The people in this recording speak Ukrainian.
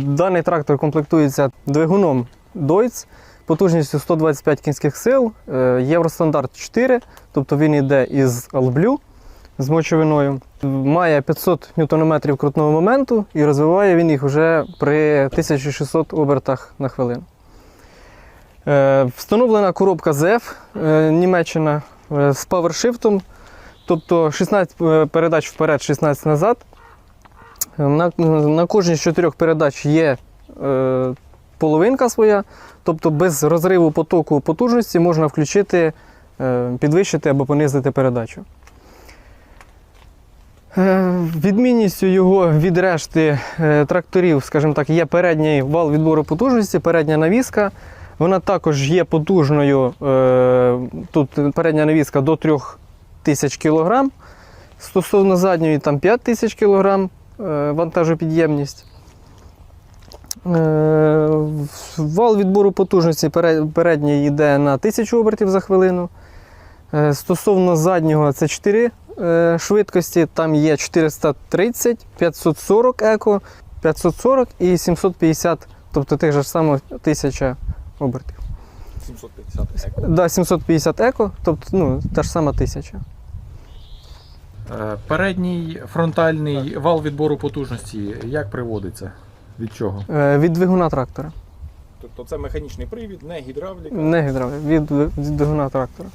Даний трактор комплектується двигуном Deutz потужністю 125 кінських сил, е, Євростандарт 4, тобто він йде із Alblue з мочовиною. Має 500 Нм крутного моменту і розвиває він їх вже при 1600 обертах на хвилину. Е, Встановлена коробка ZF е, Німеччина з PowerShift, тобто 16 передач вперед, 16 назад. На, на кожній з чотирьох передач є е, половинка своя, тобто без розриву потоку потужності можна включити, е, підвищити або понизити передачу. Е, Відмінністю його від решти е, тракторів, скажімо так, є передній вал відбору потужності, передня навіска. Вона також є потужною. е, Тут передня навіска до 3000 кг. Стосовно задньої там 5000 кг вантажопідємність. Е, Вал відбору потужності передній йде на 1000 обертів за хвилину. Е, Стосовно заднього це 4 е, швидкості, там є 430, 540 еко, 540 і 750, тобто тих же самих 1000 обертів. 750 еко. Да, 750 еко, тобто ну, та ж сама 1000. Е, Передній фронтальний вал відбору потужності як приводиться? Від чого? Е, Від двигуна трактора. Тобто це механічний привід, не гідравліка. Не гідравліка, від, від двигуна трактора.